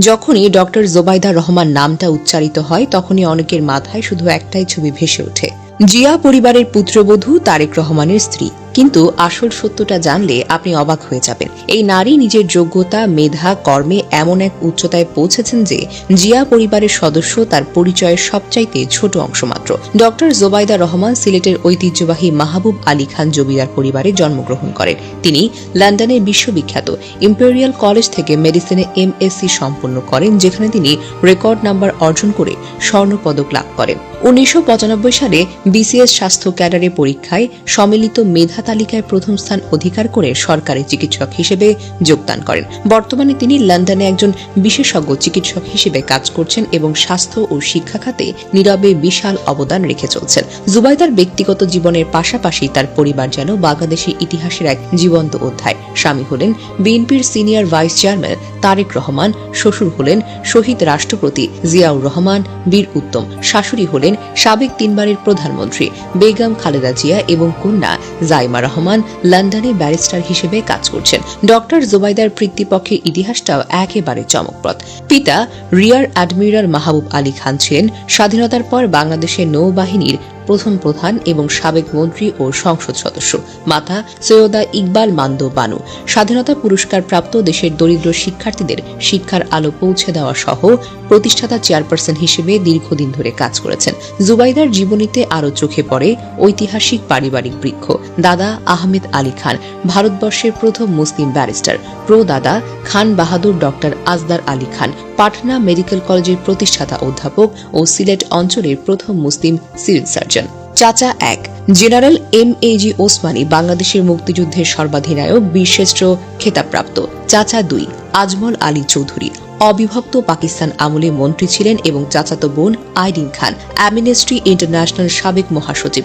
যখনই ডক্টর জোবাইদা রহমান নামটা উচ্চারিত হয়, তখনই অনেকের মাথায় শুধু একটাই ছবি ভেসে ওঠে। জিয়া পরিবারের পুত্রবধূ তারেক রহমানের স্ত্রী। কিন্তু আসল সত্যটা জানলে আপনি অবাক হয়ে যাবেন। এই নারী নিজের যোগ্যতা, মেধা, কর্মে এমন এক উচ্চতায় পৌঁছেছেন যে জিয়া পরিবারের সদস্য তার পরিচয়ের সবচাইতে ছোট অংশ মাত্র। ডক্টর জোবাইদা রহমান সিলেটের ঐতিহ্যবাহী মাহবুব আলী খান জমিদার পরিবারে জন্মগ্রহণ করেন। তিনি লন্ডনের বিশ্ববিখ্যাত ইম্পেরিয়াল কলেজ থেকে মেডিসিনে এমএসসি সম্পন্ন করেন, যেখানে তিনি রেকর্ড নাম্বার অর্জন করে স্বর্ণপদক লাভ করেন। উনিশশো পঁচানব্বই সালে বিসিএস স্বাস্থ্য ক্যাডারে পরীক্ষায় সম্মিলিত মেধা তালিকায় প্রথম স্থান অধিকার করে সরকারি চিকিৎসক হিসেবে যোগদান করেন। বর্তমানে তিনি লন্ডনে একজন বিশেষজ্ঞ চিকিৎসক হিসেবে কাজ করছেন এবং স্বাস্থ্য ও শিক্ষা খাতে নীরবে বিশাল অবদান রেখে চলছেন। জুবাইদার ব্যক্তিগত জীবনের পাশাপাশি তার পরিবার যেন বাংলাদেশের ইতিহাসের এক জীবন্ত অধ্যায়। স্বামী হলেন বিএনপির senior vice chairman Tarique Rahman, শ্বশুর হলেন শহীদ রাষ্ট্রপতি জিয়াউর রহমান, বীর উত্তম, শাশুড়ি হলেন সাবেক তিনবারের প্রধানমন্ত্রী বেগম খালেদা জিয়া এবং কন্যা জাইমা রহমান লন্ডনে ব্যারিস্টার হিসেবে কাজ করছেন। ডক্টর জোবাইদার পিতৃপক্ষের ইতিহাসটাও একেবারে চমকপ্রদ। পিতা রিয়ার অ্যাডমিরাল মাহবুব আলী খান ছিলেন স্বাধীনতার পর বাংলাদেশের নৌবাহিনীর প্রথম প্রধান এবং সাবেক মন্ত্রী ও সংসদ সদস্য মাতা সৈয়দা ইকবাল মান্দ বানু। স্বাধীনতা পুরস্কার প্রাপ্ত দেশের দরিদ্র শিক্ষার্থীদের শিক্ষার আলো পৌঁছে দেওয়া সহ প্রতিষ্ঠাতা চেয়ারপারসন হিসেবে দীর্ঘদিন ধরে কাজ করেছেন। জুবাইদার জীবনীতে আরও চোখে পড়ে ঐতিহাসিক পারিবারিক বৃক্ষ। দাদা আহমেদ আলী খান, ভারতবর্ষের প্রথম মুসলিম ব্যারিস্টার। প্রো দাদা খান বাহাদুর ডক্টর আজদার আলী খান পাটনা মেডিকেল কলেজের প্রতিষ্ঠাতা অধ্যাপক ও সিলেট অঞ্চলের প্রথম মুসলিম সিভিল সার্জন। চাচা এক, general M A G Osmani বাংলাদেশের মুক্তিযুদ্ধের সর্বাধিনায়ক, বীরশ্রেষ্ঠ খেতাবপ্রাপ্ত। চাচা দুই, আজমল আলী চৌধুরী। অবিভক্ত পাকিস্তান আমলে মন্ত্রী ছিলেন এবং চাচাতো বোন আইডিন খান অ্যামনেস্ট্রি ইন্টারন্যাশনাল সাবেক মহাসচিব।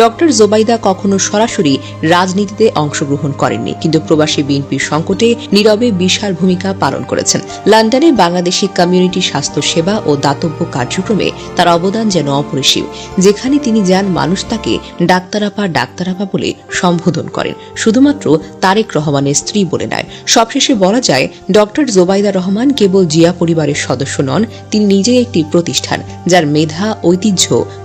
ডক্টর জোবাইদা কখনো সরাসরি রাজনীতিতে অংশগ্রহণ করেননি, কিন্তু প্রবাসী বিএনপির সংকটে নীরবে বিশাল ভূমিকা পালন করেছেন। লন্ডনে বাংলাদেশি কমিউনিটি স্বাস্থ্য সেবা ও দাতব্য কার্যক্রমে তার অবদান যেন অপরিসীম, যেখানে তিনি যান মানুষ তাকে ডাক্তারাপা ডাক্তারাপা বলে সম্বোধন করেন। শুধুমাত্র তারেক রহমানের স্ত্রী বলে নয়, সবশেষে বলা যায়, ডক্টর জোবাইদা রহমান কেবল জিয়া পরিবারের সদস্য নন, তিনি নিজেই একটি প্রতিষ্ঠান, যার মেধা, ঐতিহ্য,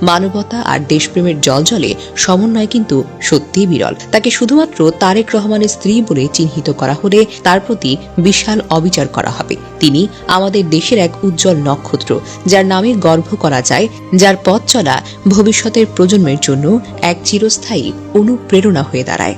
মানবতা আর দেশপ্রেমের জলজলে সমন্বয় কিন্তু সত্যিই বিরল। তাকে শুধুমাত্র তারেক রহমানের স্ত্রী বলে চিহ্নিত করা হলে তার প্রতি বিশাল অবিচার করা হবে। তিনি আমাদের দেশের এক উজ্জ্বল নক্ষত্র, যার নামে গর্ব করা যায়, যার পথ চলা ভবিষ্যতের প্রজন্মের জন্য এক চিরস্থায়ী অনুপ্রেরণা হয়ে দাঁড়ায়।